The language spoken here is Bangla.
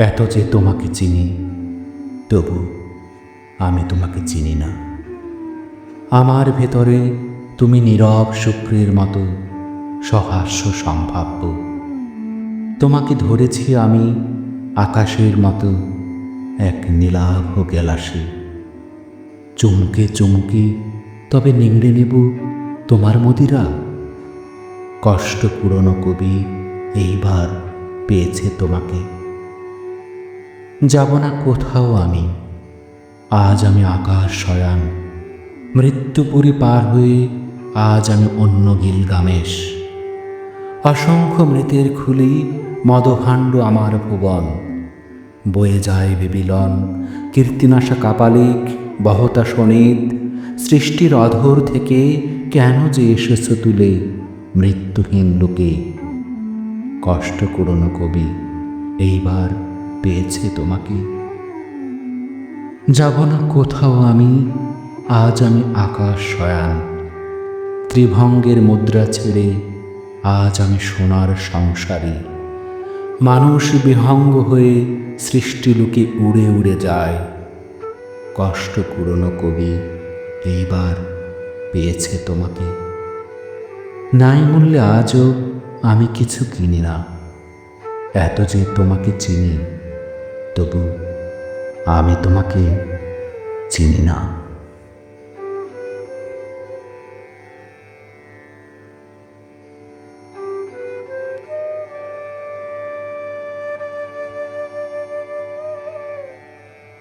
এত যে তোমাকে চিনি, তবু আমি তোমাকে চিনি না। আমার ভেতরে তুমি নীরব শুক্রের মতো সহাস্য সম্ভাব্য। তোমাকে ধরেছি আমি আকাশের মতো এক নীলাভ গেলাসে। চুমকে চুমকে, তবে নিংড়ে নেব তোমার মদিরা। কষ্ট পুরনো কবি এইবার পেয়েছে তোমাকে। যাব না কোথাও আমি। আজ আমি আকাশ শয়ান মৃত্যুপুরী পার হয়ে আজ আমি অন্য গিলগামেশ। অসংখ্য মৃতের খুলি মদভাণ্ড আমার ভুবন। বয়ে যায় বিবিলন, কীর্তিনাশা কাপালিক, বহতা সনিত সৃষ্টির অধর থেকে কেন যে এসেছ তুলে মৃত্যুহীন লোকে? কষ্ট করুন কবি, এইবার পেয়েছে তোমাকে। যাব না কোথাও আমি, আজ আমি আকাশ শয়ান। ত্রিভঙ্গের মুদ্রা ছেড়ে আজ আমি সোনার সংসারী। মানুষ বিহঙ্গ হয়ে সৃষ্টিলোকে উড়ে উড়ে যায়। কষ্ট পুরনো কবি এইবার পেয়েছে তোমাকে। নাই মূল্যে আজও আমি কিছু কিনি না। এত যে তোমাকে চিনি তবু আমি তোমাকে চিনি না।